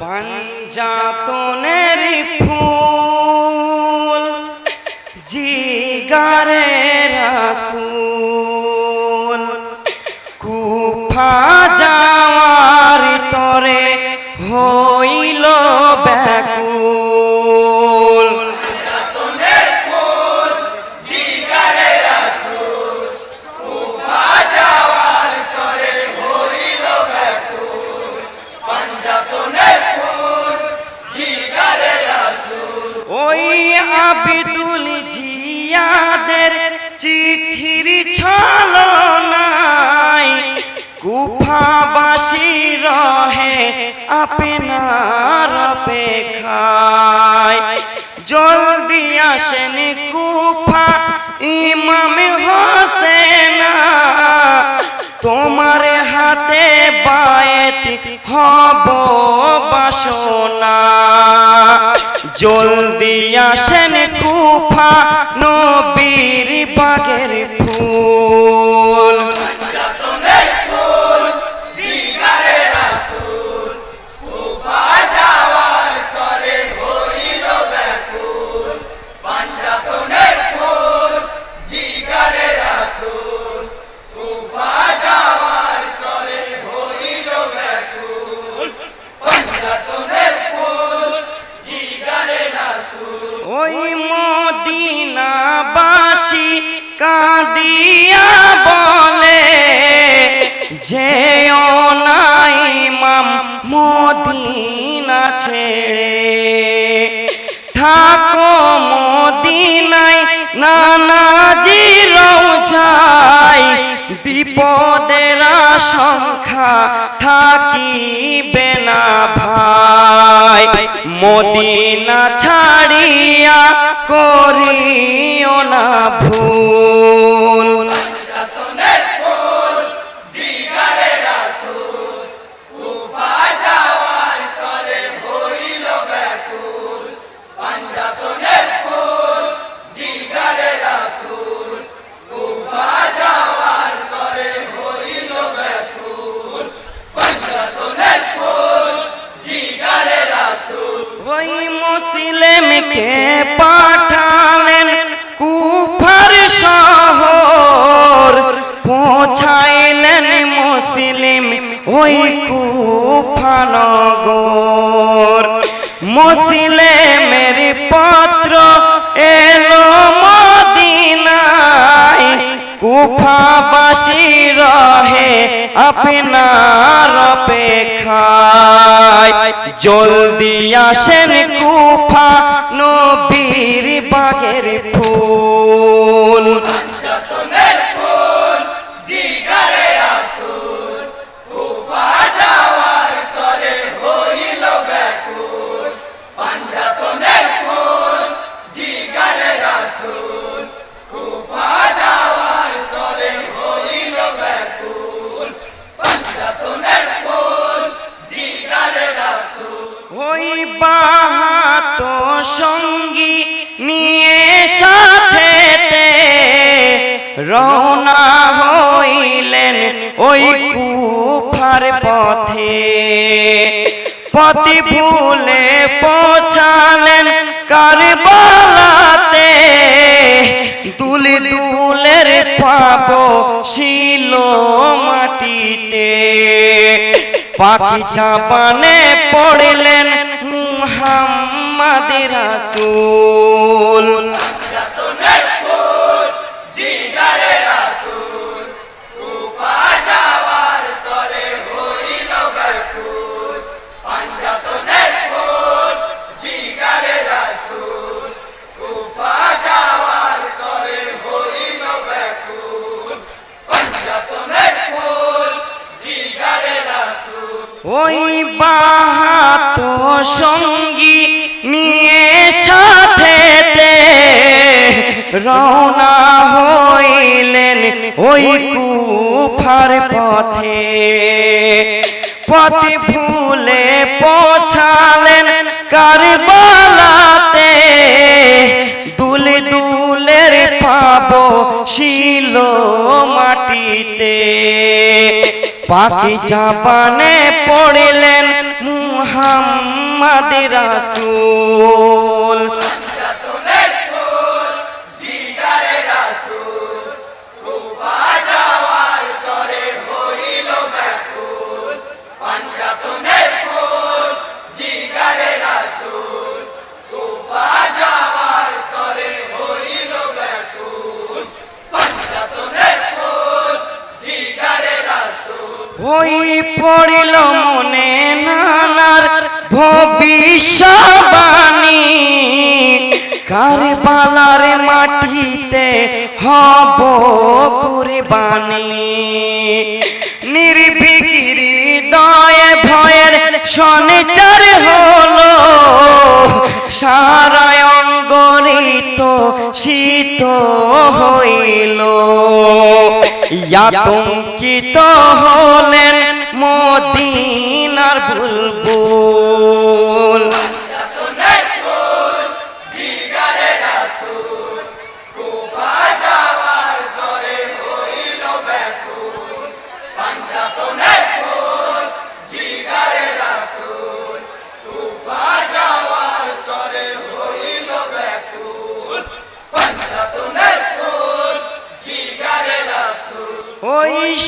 পাঞ্জাতনের ফুল জিগারে রাসুল কুফা যাওয়ার তরে চিঠির ছলনায় কুফাবাসী রহে আপনার অপেক্ষায়। জলদি আসেন কুফা ইমাম হোসেনা। তোমার হাতে বায়েত হব। বাসনা জলদি আসেন কুফা নবীর বাগের ফুল। ছেড়ে থাকো মদিনায়, নানাজি রৌঝাই বিপদের সংখ্যা থাকিবে না ভাই। মদিনা ছাড়িয়া করিও না ভুল। কুফাবাসী রহে আপনার অপেক্ষায়? জলদি আসেন কুফা নবীর বাগের ফুল। সঙ্গী নিয়ে সাথেতে রওনা হইলেন ওই কুফার পথে। পতি ভুলে পৌঁছালেন কারবালাতে। দুলি দুলের পাব শিল মাটিতে। পাখি চাপানে পড়লেন মুহাম্মদ রাসূল। ওই বাহাত সঙ্গী রওনা হইলেন ওই কুফার পথে। পথে। ভুলে পৌঁছালেন কারবালাতে। দুলে দুলের পাবো শিল মাটিতে। পাখি চাপানে পড়লেন মুহাম্মদ মোহাম্মদ রাসূল। ভবিষ্যবাণী। কারবালার মাটিতে হব কুরবানি। নির্বিকিরি দয়ে ভয়ের সঞ্চার হলো। সারা অঙ্গরিত শীত হইল। আতঙ্কিত হলেন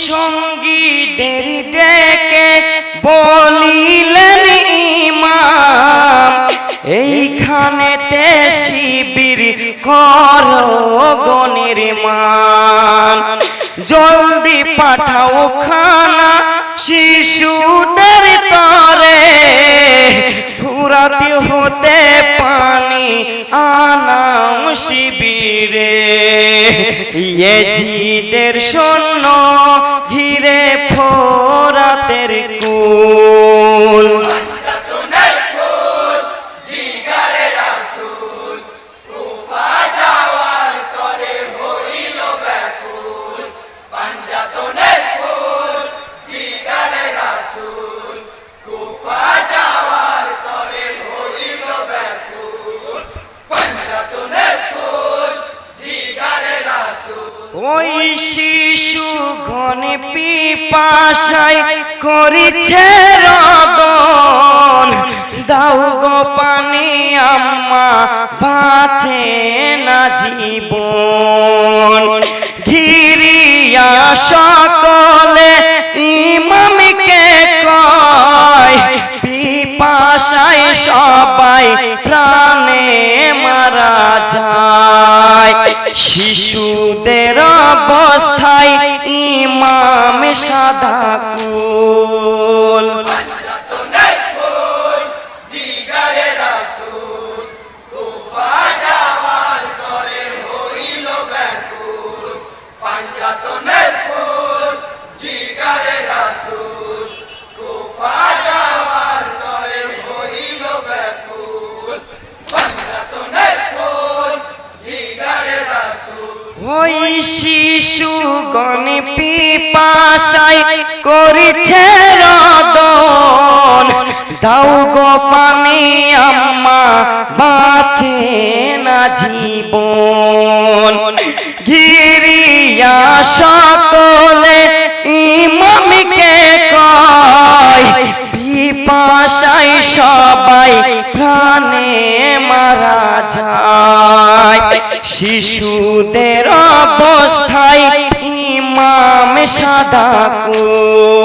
সঙ্গীদের ডেকে বলিলেন ইমাম, এইখানেতে শিবির কর মান জলদি পাঠাও খানা শিশুদের তরে, ফুরাতে হতে পানি আনাম শিবিরে। ইয়েজিদের সৈন্য ঘিরে ফোরাতের শিশু ঘন পিপাসায় করিছে রদন। দাও গো পানি, আম্মা, বাঁচে না জীবন। ঘিরিয়া সকলে ইমামকে কয়, পিপাসায় সবাই প্রাণে মারা যায়। শিশুদের অবস্থায় ইমাম সাদা কুল। ওই শিশু গণ পিপাসায় করিছে রদন। দাও গো পানি, আম্মা, বাঁচে না জীবন। ঘিরিয়া সকলে ইমামকে কয়, পিপাসায় সবাই প্রাণে মারা যায়। শিশুদের অবস্থায় ইমাম সাদা কুল।